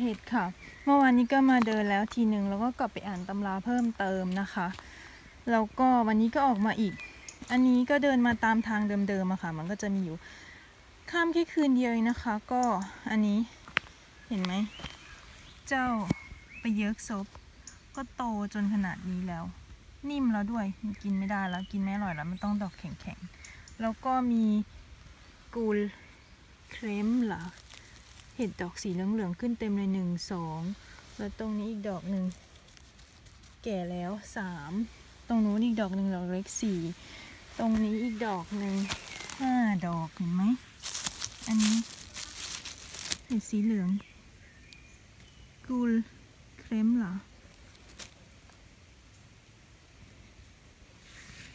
เห็ดค่ะ เมื่อวานนี้ก็มาเดินแล้วทีหนึ่งแล้วก็กลับไปอ่านตำราเพิ่มเติมนะคะ แล้วก็วันนี้ก็ออกมาอีก อันนี้ก็เดินมาตามทางเดิมๆอะค่ะ มันก็จะมีอยู่ ข้ามแค่คืนเดียวเองนะคะ ก็อันนี้เห็นไหม เจ้าไปเยกซบก็โตจนขนาดนี้แล้ว นิ่มแล้วด้วยกินไม่ได้แล้วกินไม่อร่อยแล้วมันต้องดอกแข็งๆ แล้วก็มีกูลเครมเหรอ เห็ดดอกสีเหลืองๆขึ้นเต็มเลยหนึ่งสองแล้วตรงนี้อีกดอกหนึ่งแก่แล้วสามตรงนู้นอีกดอกหนึ่งดอกเล็กสี่ตรงนี้อีกดอกหนึ่งห้าดอกเห็นไหมอันนี้เห็ดสีเหลืองกูลเครมเหรอ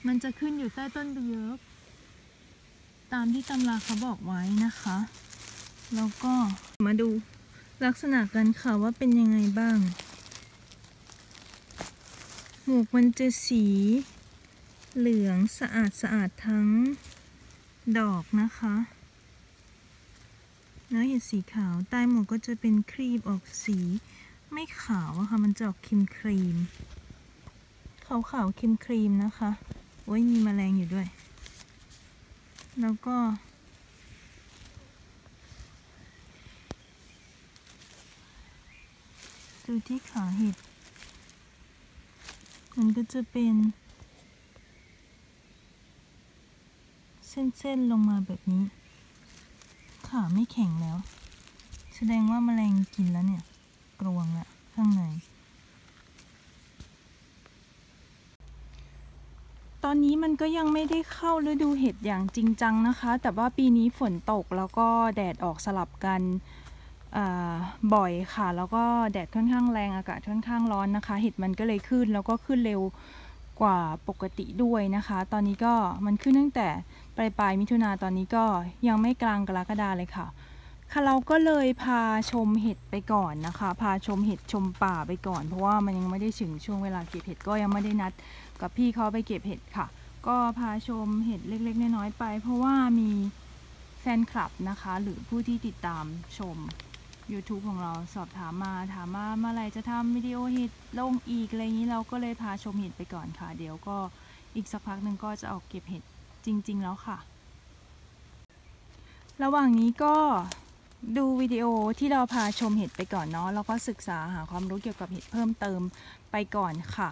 มันจะขึ้นอยู่ใต้ต้นเยอะตามที่ตำราเขาบอกไว้นะคะ แล้วก็มาดูลักษณะกันค่ะว่าเป็นยังไงบ้าง หมวกมันจะสี เหลืองสะอาดสะอาดทั้งดอกนะคะแล้วเห็ดสีขาวใต้หมวกก็จะเป็นครีมออกสี ไม่ขาวอะค่ะ มันจะออกครีมครีมขาวขาวครีมครีมนะคะ โอ้ยมีแมลงอยู่ด้วย แล้วก็ ดูที่ขาเห็ด มันก็จะเป็น เส้นๆลงมาแบบนี้ ขาไม่แข็งแล้ว แสดงว่าแมลงกินแล้วเนี่ย กรวงละข้างใน ตอนนี้มันก็ยังไม่ได้เข้าฤดูเห็ดอย่างจริงจังนะคะ แต่ว่าปีนี้ฝนตกแล้วก็แดดออกสลับกัน บ่อยค่ะ แล้วก็แดดค่อนข้างแรงอากาศค่อนข้างร้อนนะคะ เห็ดมันก็เลยขึ้นแล้วก็ขึ้นเร็วกว่าปกติด้วยนะคะ ตอนนี้ก็มันขึ้นตั้งแต่ปลายปลายมิถุนาตอนนี้ก็ยังไม่กลางกรกฎาเลยค่ะ ค่ะเราก็เลยพาชมเห็ดไปก่อนนะคะ พาชมเห็ดชมป่าไปก่อน เพราะว่ามันยังไม่ได้ถึงช่วงเวลาเก็บเห็ดก็ยังไม่ได้นัด กับพี่เขาไปเก็บเห็ดค่ะ ก็พาชมเห็ดเล็กๆน้อยๆไป เพราะว่ามีแฟนคลับนะคะ หรือผู้ที่ติดตามชม YouTube ของเราสอบถามมาถามว่าเมื่อไรจะทำวิดีโอเห็ดลงอีกอะไรอย่างนี้เราก็เลยพาชมเห็ดไปก่อนค่ะ เดี๋ยวก็อีกสักพักหนึ่งก็จะออกเก็บเห็ดจริง ๆ แล้วค่ะ ระหว่างนี้ก็ดูวิดีโอที่เราพาชมเห็ดไปก่อนเนาะแล้วก็ศึกษาหาความรู้เกี่ยวกับเห็ดเพิ่มเติมไปก่อนค่ะ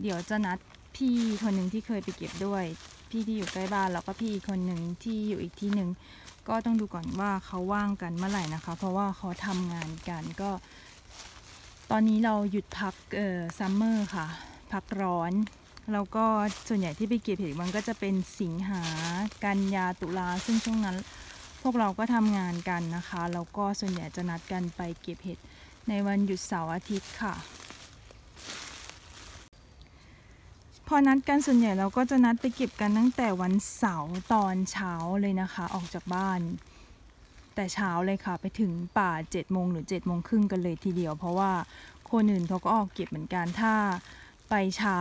เดี๋ยวจะนัดพี่คนหนึ่งที่เคยไปเก็บด้วย พี่ที่อยู่ใกล้บ้านแล้วก็พี่อีกคนหนึ่งที่อยู่อีกที่หนึ่งก็ต้องดูก่อนว่าเขาว่างกันเมื่อไหร่นะคะ เพราะว่าเขาทำงานกันก็ ตอนนี้เราหยุดพักเอ่อซัมเมอร์ค่ะ พักร้อนแล้วก็ส่วนใหญ่ที่ไปเก็บเห็ดมันก็จะเป็นสิงหากันยาตุลาซึ่งช่วงนั้น พวกเราก็ทำงานกันนะคะแล้วก็ส่วนใหญ่จะนัดกันไปเก็บเห็ดในวันหยุดเสาร์อาทิตย์ค่ะ พอนัดกันส่วนใหญ่เราก็จะนัดไปเก็บกันตั้งแต่วันเสาร์ตอนเช้าเลยนะคะ ออกจากบ้าน แต่เช้าเลยค่ะ ไปถึงป่า7จ็ดโมงหรือ7จ็ดโมงครึ่งกันเลยทีเดียว เพราะว่าคนอื่นเขาก็ออกเก็บเหมือนกันถ้าไปเช้า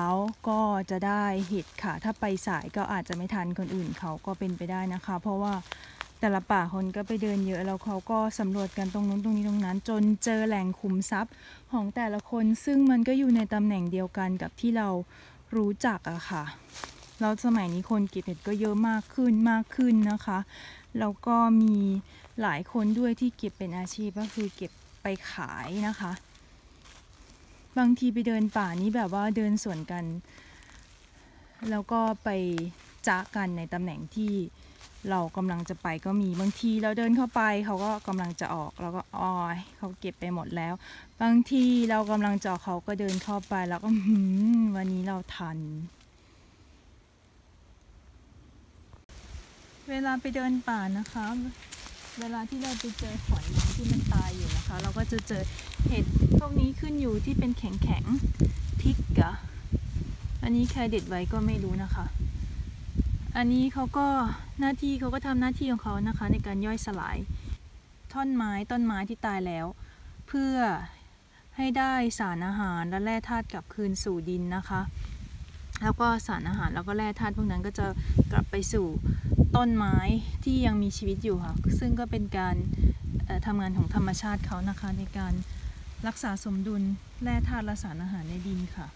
ก็จะได้เห็ดค่ะ ถ้าไปสายก็อาจจะไม่ทันคนอื่นเขาก็เป็นไปได้นะคะ เพราะว่าแต่ละป่าคนก็ไปเดินเยอะแล้วเขาก็สำรวจกันตรงนู้นตรงนี้ตรงนั้น จนเจอแหล่งคุมทรัพย์ของแต่ละคนซึ่งมันก็อยู่ในตำแหน่งเดียวกันกับที่เรา รู้จักอะค่ะแล้วสมัยนี้คนเก็บเห็ดก็เยอะมากขึ้นมากขึ้นนะคะแล้วก็มีหลายคนด้วยที่เก็บเป็นอาชีพก็คือเก็บไปขายนะคะ บางทีไปเดินป่านี้แบบว่าเดินสวนกัน แล้วก็ไปจ้ากันในตำแหน่งที่ เรากำลังจะไปก็มีบางทีเราเดินเข้าไปเขาก็กำลังจะออกแล้วก็อ้อยเขาเก็บไปหมดแล้ว บางทีเรากำลังจะออกเขาก็เดินเข้าไปแล้วก็วันนี้เราทัน เวลาไปเดินป่านะคะ เวลาที่เราไปเจอหอยที่มันตายอยู่นะคะ เราก็จะเจอเห็ดพวกนี้ขึ้นอยู่ที่เป็นแข็งแข็งๆพริกกะอันนี้ใครเด็ดไว้ก็ไม่รู้นะคะ อันนี้เขาก็หน้าที่เขาก็ทำหน้าที่ของเขานะคะ ในการย่อยสลายท่อนไม้ต้นไม้ที่ตายแล้ว เพื่อให้ได้สารอาหารและแร่ธาตุกลับคืนสู่ดินนะคะ แล้วก็สารอาหารแล้วก็แร่ธาตุพวกนั้นก็จะกลับไปสู่ต้นไม้ที่ยังมีชีวิตอยู่ค่ะ ซึ่งก็เป็นการทำงานของธรรมชาติเขานะคะ ในการรักษาสมดุลแร่ธาตุและสารอาหารในดินค่ะ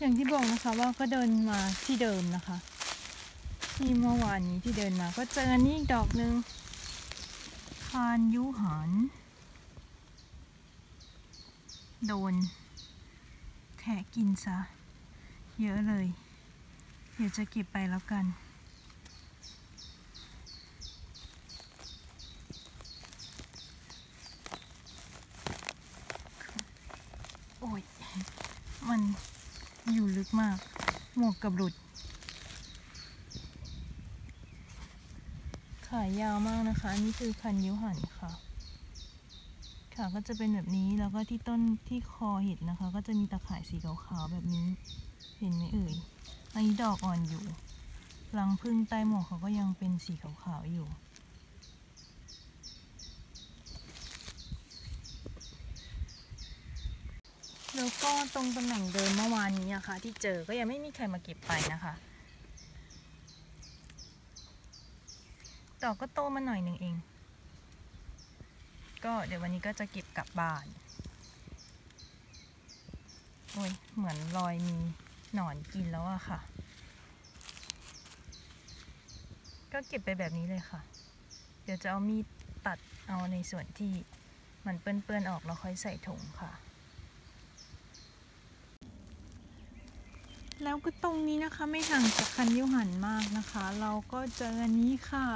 อย่างที่ บอกนะคะว่าก็เดินมาที่เดิมนะคะ ที่เมื่อวานนี้ที่เดินมา ก็เจออันนี้อีกดอกหนึ่งคานยุหันโดนแทะกินซะ เยอะเลย เดี๋ยวจะเก็บไปแล้วกัน โอ้ย มันอยู่ลึ กมาก หมวกกับหลุด ขายาวมากนะคะ อันนี้คือคันยิ้วหันค่ะค่ะก็จะเป็นแบบนี้แล้วก็ที่ต้นที่คอเห็ดนะคะ ก็จะมีตะข่ายสีขาวๆแบบนี้ เห็นไหมเอ่ย อันนี้ดอกอ่อนอยู่รังพึ่งใต้หมวกเขาก็ยังเป็นสีขาวๆอยู่ แล้วก็ตรงตำแหน่งเดิมเมื่อวานนี้อะค่ะที่เจอก็ยังไม่มีใครมาเก็บไปนะคะดอกก็โตมาหน่อยหนึ่งเอง ก็เดี๋ยววันนี้ก็จะเก็บกลับบ้าน โอ้ย เหมือนรอยมีหนอนกินแล้วอะค่ะ ก็เก็บไปแบบนี้เลยค่ะ เดี๋ยวจะเอามีดตัดเอาในส่วนที่มันเปื้อนๆออกแล้วค่อยใส่ถุงค่ะ แล้วก็ตรงนี้นะคะไม่ห่างจากคันยูหันมากนะคะ เราก็เจออันนี้ค่ะ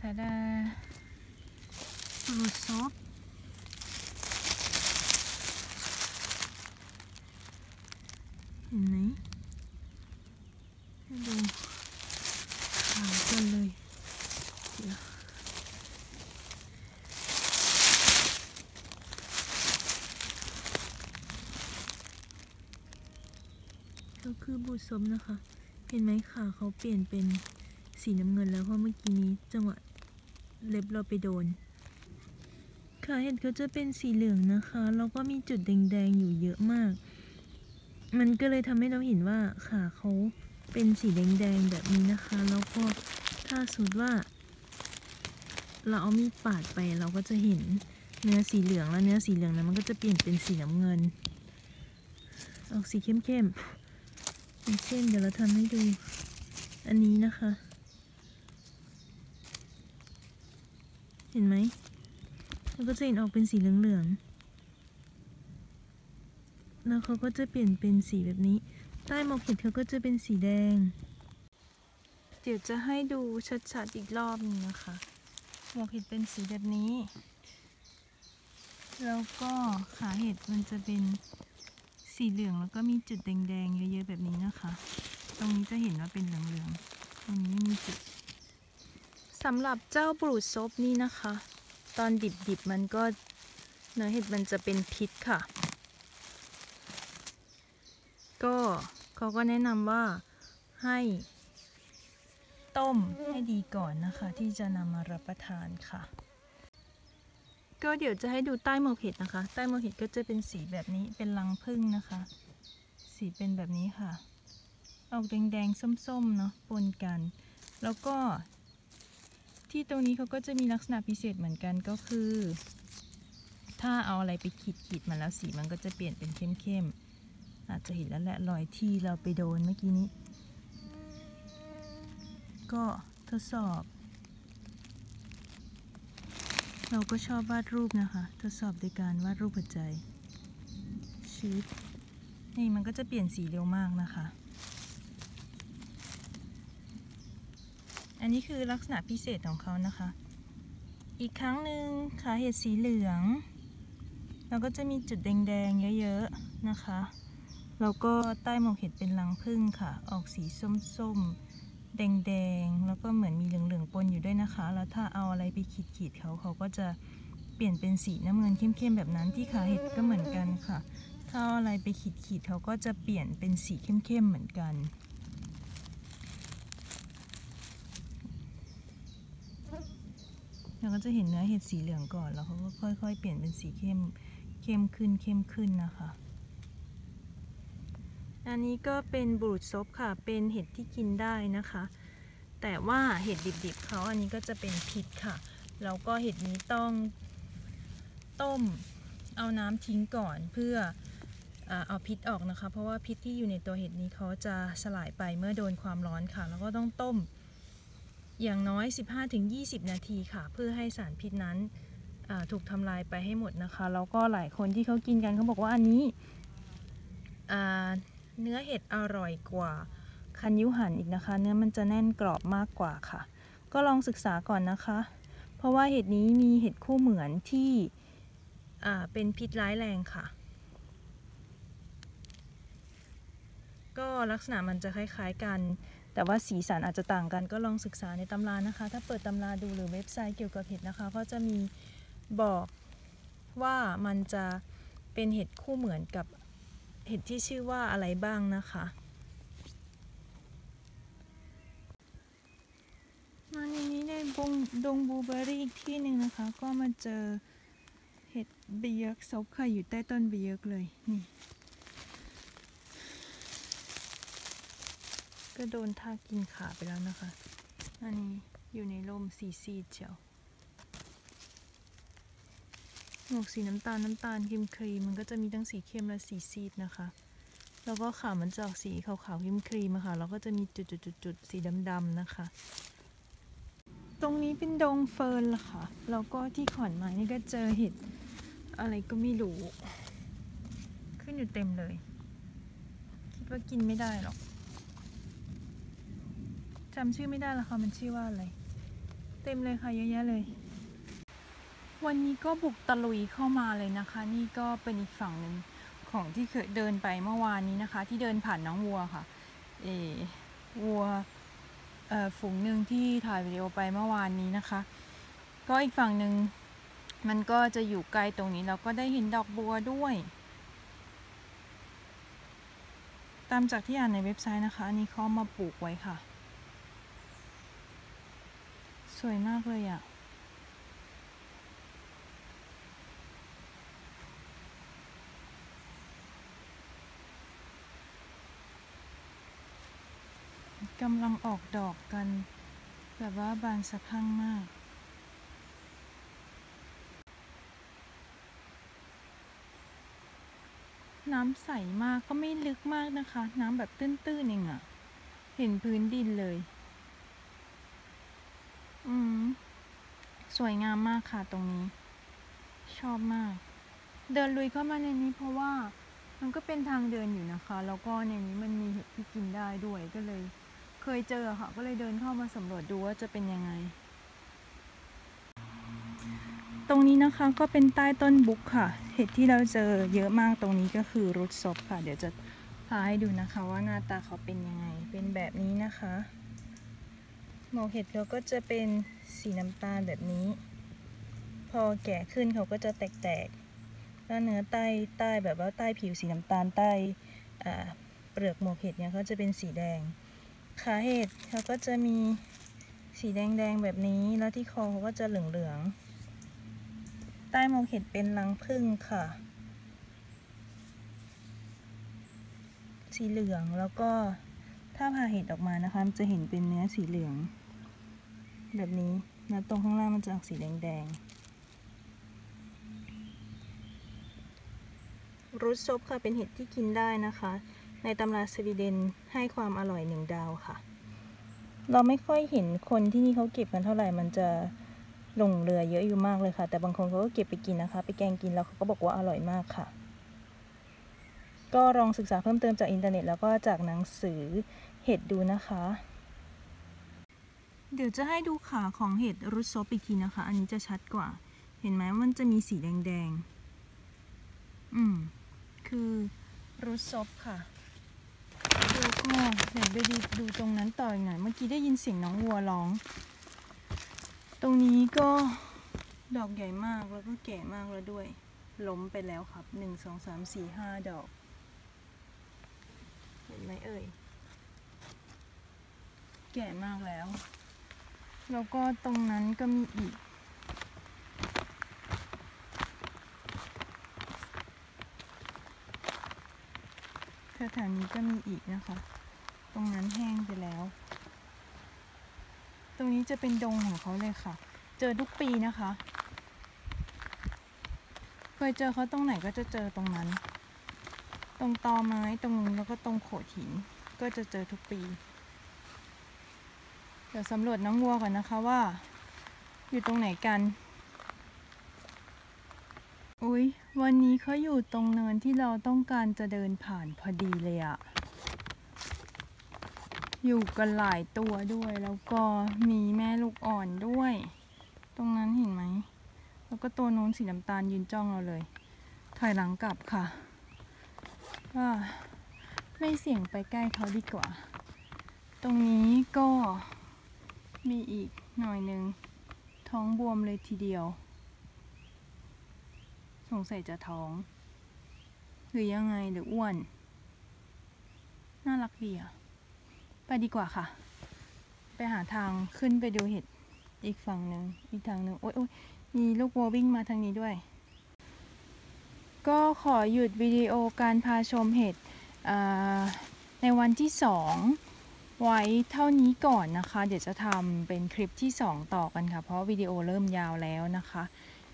ทาดารูซอฟเห็นไหมให้ดูขาวกันเลยเดี๋ยว ก็คือบูสมนะคะ เห็นไหมขาเขาเปลี่ยนเป็นสีน้ำเงินแล้วเพราะเมื่อกี้นี้จังหวะเล็บเราไปโดน ขาเห็ดเขาจะเป็นสีเหลืองนะคะ แล้วก็มีจุดแดงๆอยู่เยอะมาก มันก็เลยทำให้เราเห็นว่าขาเขาเป็นสีแดงๆแบบนี้นะคะ แล้วก็ถ้าสมมติว่า เราเอามีดปาดไปเราก็จะเห็นเนื้อสีเหลืองแล้วเนื้อสีเหลืองนั้นมันก็จะเปลี่ยนเป็นสีน้ำเงิน ออกสีเข้มๆ อย่างเช่นเดี๋ยวเราทำให้ดู อันนี้นะคะ เห็นไหมแล้วก็จะเห็นออกเป็นสีเหลืองๆแล้วเขาก็จะเปลี่ยนเป็นสีแบบนี้ ใต้หมอกเห็ดเขาก็จะเป็นสีแดง เดี๋ยวจะให้ดูชัดๆอีกรอบหนึงนะคะหมวกเห็ดเป็นสีแบบนี้ แล้วก็ขาเห็ดมันจะเป็น สีเหลืองแล้วก็มีจุดแดงๆเยอะๆแบบนี้นะคะ ตรงนี้จะเห็นว่าเป็นเหลืองๆตรงนี้ไม่มีจุดสำหรับเจ้าบรูดซบนี่นะคะ ตอนดิบๆมันก็เนื้อเห็ดมันจะเป็นพิษค่ะ ก็เขาก็แนะนำว่าให้ต้มให้ดีก่อนนะคะ ที่จะนำมารับประทานค่ะ ก็เดี๋ยวจะให้ดูใต้หมวกเห็ดนะคะ ใต้หมวกเห็ดก็จะเป็นสีแบบนี้เป็นรังผึ้งนะคะ สีเป็นแบบนี้ค่ะ ออกแดงๆส้มๆเนาะปนกัน แล้วก็ ที่ตรงนี้เขาก็จะมีลักษณะพิเศษเหมือนกันก็คือ ถ้าเอาอะไรไปขีดขีดมันแล้วสีมันก็จะเปลี่ยนเป็นเข้มๆอาจจะเห็นแล้วแหละรอยที่เราไปโดนเมื่อกี้นี้ ก็ทดสอบ เราก็ชอบวาดรูปนะคะ ทดสอบโดยการวาดรูปหัวใจชืดนี่มันก็จะเปลี่ยนสีเร็วมากนะคะ อันนี้คือลักษณะพิเศษของเขานะคะ อีกครั้งหนึ่งขาเห็ดสีเหลืองแล้วก็จะมีจุดแดงๆเยอะๆนะคะ แล้วก็ใต้หมวกเห็ดเป็นรังผึ้งค่ะ ออกสีส้มๆ แดงๆ แล้วก็เหมือนมีเหลืองๆปนอยู่ด้วยนะคะ แล้วถ้าเอาอะไรไปขีดๆเขาเขาก็จะเปลี่ยนเป็นสีน้ำเงินเข้มๆแบบนั้นที่ขาเห็ดก็เหมือนกันค่ะ ถ้าเอาอะไรไปขีดๆเขาก็จะเปลี่ยนเป็นสีเข้มๆเหมือนกันเราก็จะเห็นเนื้อเห็ดสีเหลืองก่อนแล้วเขาก็ค่อย ๆ เปลี่ยนเป็นสีเข้มเข้มขึ้นเข้มขึ้นนะคะ อันนี้ก็เป็นบรูดซบค่ะ เป็นเห็ดที่กินได้นะคะ แต่ว่าเห็ดดิบๆเขาอันนี้ก็จะเป็นพิษค่ะ แล้วก็เห็ดนี้ต้องต้มเอาน้ำทิ้งก่อนเพื่อเอ่อเอาพิษออกนะคะ เพราะว่าพิษที่อยู่ในตัวเห็ดนี้เขาจะสลายไปเมื่อโดนความร้อนค่ะ แล้วก็ต้องต้มอย่างน้อย 15-20 นาทีค่ะ เพื่อให้สารพิษนั้นถูกทำลายไปให้หมดนะคะ แล้วก็หลายคนที่เขากินกันเขาบอกว่าอันนี้ เนื้อเห็ดอร่อยกว่าคันยุหันอีกนะคะ เนื้อมันจะแน่นกรอบมากกว่าค่ะ ก็ลองศึกษาก่อนนะคะ เพราะว่าเห็ดนี้มีเห็ดคู่เหมือนที่อ่าเป็นพิษร้ายแรงค่ะ ก็ลักษณะมันจะคล้ายๆกัน แต่ว่าสีสันอาจจะต่างกัน ก็ลองศึกษาในตำรานะคะ ถ้าเปิดตำราดูหรือเว็บไซต์เกี่ยวกับเห็ดนะคะ ก็จะมีบอกว่ามันจะเป็นเห็ดคู่เหมือนกับ เห็ดที่ชื่อว่าอะไรบ้างนะคะมาในนี้ในบงดงบูเบอร์รี่อีกที่หนึ่งนะคะ ก็มาเจอเห็ดเบียกซบค่ะอยู่ใต้ต้นเบียกเลยนี่ก็โดนทากินขาไปแล้วนะคะ อันนี้อยู่ในร่มสีซีเชียว หมวกสีน้ำตาลน้ำตาลครีมครีมมันก็จะมีทั้งสีเข้มและสีซีดนะคะ แล้วก็ขามันจะออกสีขาวๆครีมครีมอะค่ะแล้วก็จะมีจุดๆๆสีดำๆนะคะ ตรงนี้เป็นดงเฟิร์นล่ะค่ะแล้วก็ที่ขอนไม้นี่ก็เจอเห็ดอะไรก็ไม่รู้ ขึ้นอยู่เต็มเลย คิดว่ากินไม่ได้หรอกจำชื่อไม่ได้ละค่ะมันชื่อว่าอะไร เต็มเลยค่ะเยอะแยะเลย วันนี้ก็บุกตะลุยเข้ามาเลยนะคะ นี่ก็เป็นอีกฝั่งหนึ่งของที่เคยเดินไปเมื่อวานนี้นะคะ ที่เดินผ่านน้องวัวค่ะเออวัวฝูงหนึ่งที่ถ่ายวิดีโอไปเมื่อวานนี้นะคะ ก็อีกฝั่งหนึ่งมันก็จะอยู่ไกลตรงนี้เราก็ได้เห็นดอกบัวด้วย ตามจากที่อ่านในเว็บไซต์นะคะอันนี้เขาเอามาปลูกไว้ค่ะ สวยมากเลยอะ่ะ กำลังออกดอกกัน แบบว่าบานสะพั่งมากน้ำใสมากก็ไม่ลึกมากนะคะ น้ำแบบตื้นๆเองอะเห็นพื้นดินเลย อืม สวยงามมากค่ะตรงนี้ ชอบมาก เดินลุยเข้ามาในนี้เพราะว่า มันก็เป็นทางเดินอยู่นะคะ แล้วก็ในนี้มันมีเห็ดที่กินได้ด้วยก็เลย เคยเจอค่ะ ก็เลยเดินเข้ามาสำรวจดูว่าจะเป็นยังไง ตรงนี้นะคะก็เป็นใต้ต้นบุกค่ะ เห็ดที่เราเจอเยอะมากตรงนี้ก็คือรุดซบค่ะ เดี๋ยวจะพาให้ดูนะคะว่าหน้าตาเขาเป็นยังไง เป็นแบบนี้นะคะหมอกเห็ดเราก็จะเป็นสีน้ำตาลแบบนี้ พอแก่ขึ้นเขาก็จะแตกๆแล้วเนื้อใต้ใต้แบบว่าใต้ผิวสีน้ำตาลใต้เปลือกหมอกเห็ดเนี่ยเขาจะเป็นสีแดง ขาเห็ดเขาก็จะมีสีแดงๆแบบนี้ แล้วที่คอเขาก็จะเหลืองๆ ใต้มอกเห็ดเป็นรังผึ้งค่ะ สีเหลืองแล้วก็ถ้าผ่าเห็ดออกมานะคะจะเห็นเป็นเนื้อสีเหลือง แบบนี้แล้วตรงข้างล่างมันจะออกสีแดงๆรูทซบค่ะเป็นเห็ดที่กินได้นะคะ ในตำราสวีเดนให้ความอร่อยหนึ่งดาวค่ะ เราไม่ค่อยเห็นคนที่นี่เขาเก็บกันเท่าไหร่ มันจะลงเรือเยอะอยู่มากเลยค่ะ แต่บางคนเขาก็เก็บไปกินนะคะ ไปแกงกินแล้วเขาก็บอกว่าอร่อยมากค่ะ ก็ลองศึกษาเพิ่มเติมจากอินเทอร์เน็ตแล้วก็จากหนังสือเห็ดดูนะคะ เดี๋ยวจะให้ดูขาของเห็ดรุดซบอีกทีนะคะ อันนี้จะชัดกว่า เห็นไหมมันจะมีสีแดงๆ อืม คือรุดซบค่ะ แล้วก็เดี๋ยวไปดูดูตรงนั้นต่ออีกหน่อย เมื่อกี้ได้ยินเสียงน้องวัวร้อง ตรงนี้ก็ดอกใหญ่มากแล้วก็แก่มากแล้วด้วย ล้มไปแล้วครับหนึ่งสองสามสี่ห้าดอก เห็นไหมเอ่ย แก่มากแล้ว แล้วก็ตรงนั้นก็มีอีก แถวๆนี้ก็มีอีกนะคะ ตรงนั้นแห้งไปแล้ว ตรงนี้จะเป็นดงของเขาเลยค่ะ เจอทุกปีนะคะ เคยเจอเขาตรงไหนก็จะเจอตรงนั้น ตรงตอไม้ตรงนู้นแล้วก็ตรงโขดหินก็จะเจอทุกปี เดี๋ยวสำรวจน้องวัวก่อนนะคะว่า อยู่ตรงไหนกัน อุ๊ย วันนี้เขาอยู่ตรงเนินที่เราต้องการจะเดินผ่านพอดีเลยอะอยู่กันหลายตัวด้วยแล้วก็มีแม่ลูกอ่อนด้วย ตรงนั้นเห็นไหม แล้วก็ตัวโน้นสีน้ำตาลยืนจ้องเราเลย ถอยหลังกลับค่ะว่าไม่เสี่ยงไปใกล้เขาดีกว่า ตรงนี้ก็มีอีกหน่อยหนึ่งท้องบวมเลยทีเดียว สงสัยจะท้อง หรือยังไงหรืออ้วน น่ารักดีอะไปดีกว่าค่ะ ไปหาทางขึ้นไปดูเห็ดอีกฝั่งหนึ่งอีกทางหนึ่งโอ๊ยโอ๊ยมีลูกวัววิ่งมาทางนี้ด้วย ก็ขอหยุดวิดีโอการพาชมเห็ดในวันที่สองไว้เท่านี้ก่อนนะคะ เดี๋ยวจะทำเป็นคลิปที่สองต่อกันค่ะ เพราะวิดีโอเริ่มยาวแล้วนะคะ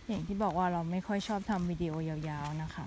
อย่างที่บอกว่าเราไม่ค่อยชอบทำวิดีโอยาวๆนะคะ